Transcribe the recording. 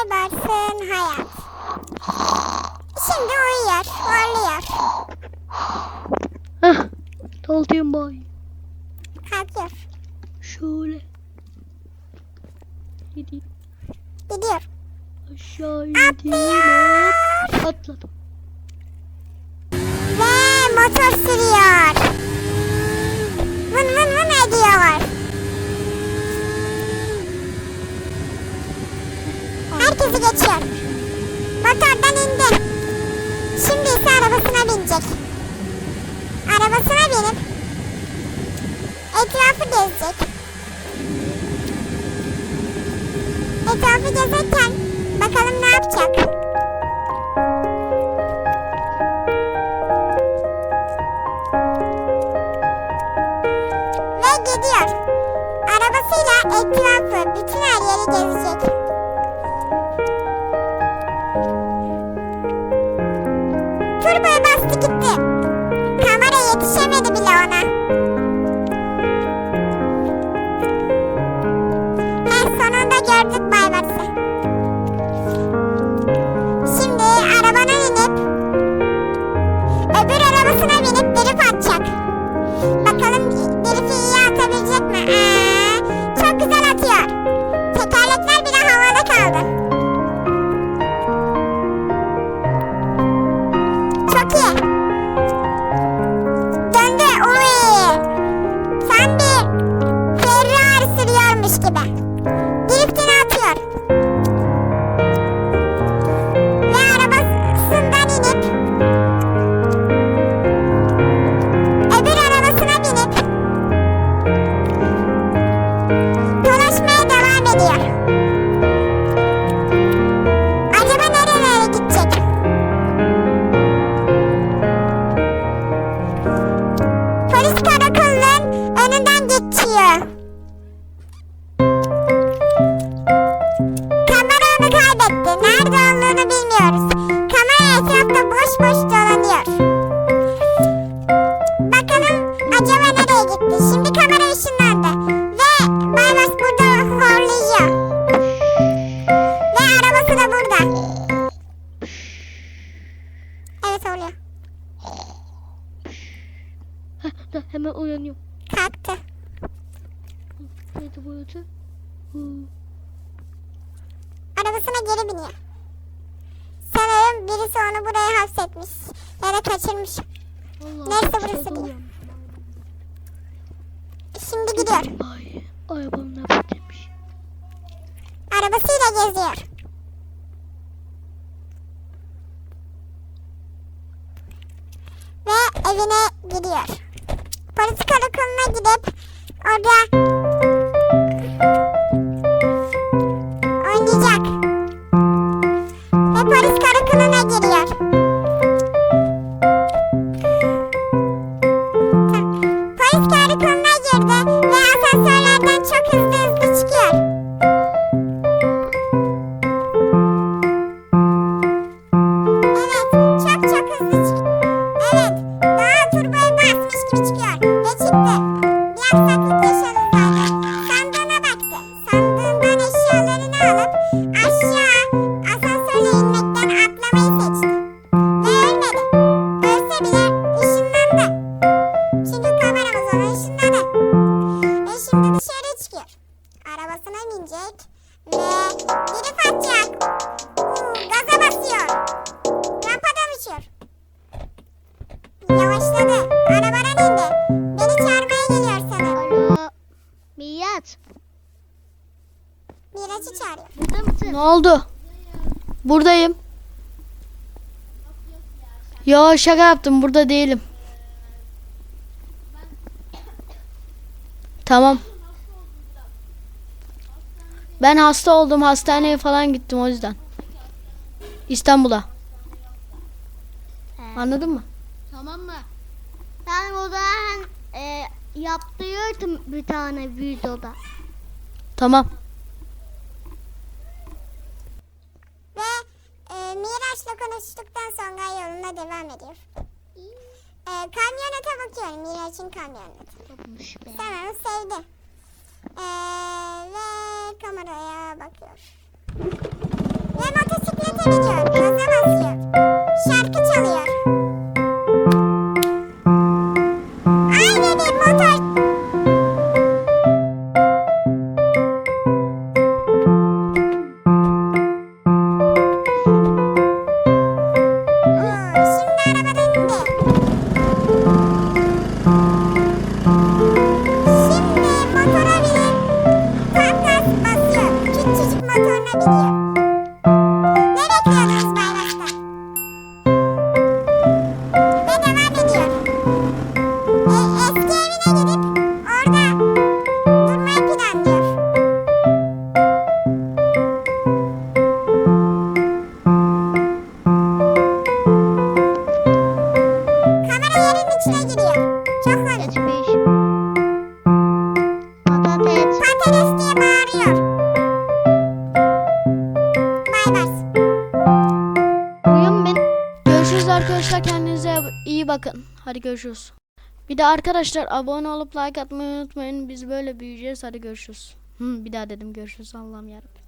Baybars'ın hayat. Şimdi uyuyor, horluyor. Heh. Daltayım bay. Kalkıyor, Şöyle. Gideyim. gidiyor. Aşağı indim. Hop. Atladım. Ve motor sürüyor. Binecek. Arabasına binip etrafı gezecek. Etrafı gezerken bakalım ne yapacak. Ve gidiyor. Arabasıyla etrafı, bütün her yeri gezecek. Sonunda медиа. Da hemen uyanıyorum. Kalktı. Neydi bu? Hı. Arabasına geri biniyor. Sanırım birisi onu buraya hapsetmiş. Ya da kaçırmış. Allah Neyse, aşağıda burası uyanmışım. Şimdi gidiyor. Ay, arabam ne yapacakmış? Arabasıyla geziyor. Ve evine gidiyor. Polis karakoluna gidip orada Ne oldu? Buradayım. Yo şaka yaptım burada değilim. Tamam. Ben hasta oldum hastaneye falan gittim o yüzden. İstanbul'a. Anladın mı? Tamam mı? Ben o zaman e, yaptırıyordum bir tane videoda. Tamam. Ve e, Miraç'la konuştuktan sonra yoluna devam ediyor. E, kamyonete bakıyorum. Miraç'ın kamyoneti. Yapmış be. Sanırım sevdi. E, ve kameraya bakıyor. gidiyor. Gaza basıyor. Şarkı çalıyor. next time. Arkadaşlar kendinize iyi bakın. Hadi görüşürüz. Bir de arkadaşlar abone olup like atmayı unutmayın. Biz böyle büyüyeceğiz. Hadi görüşürüz. Hı, bir daha dedim görüşürüz Allah'ım yarabbim.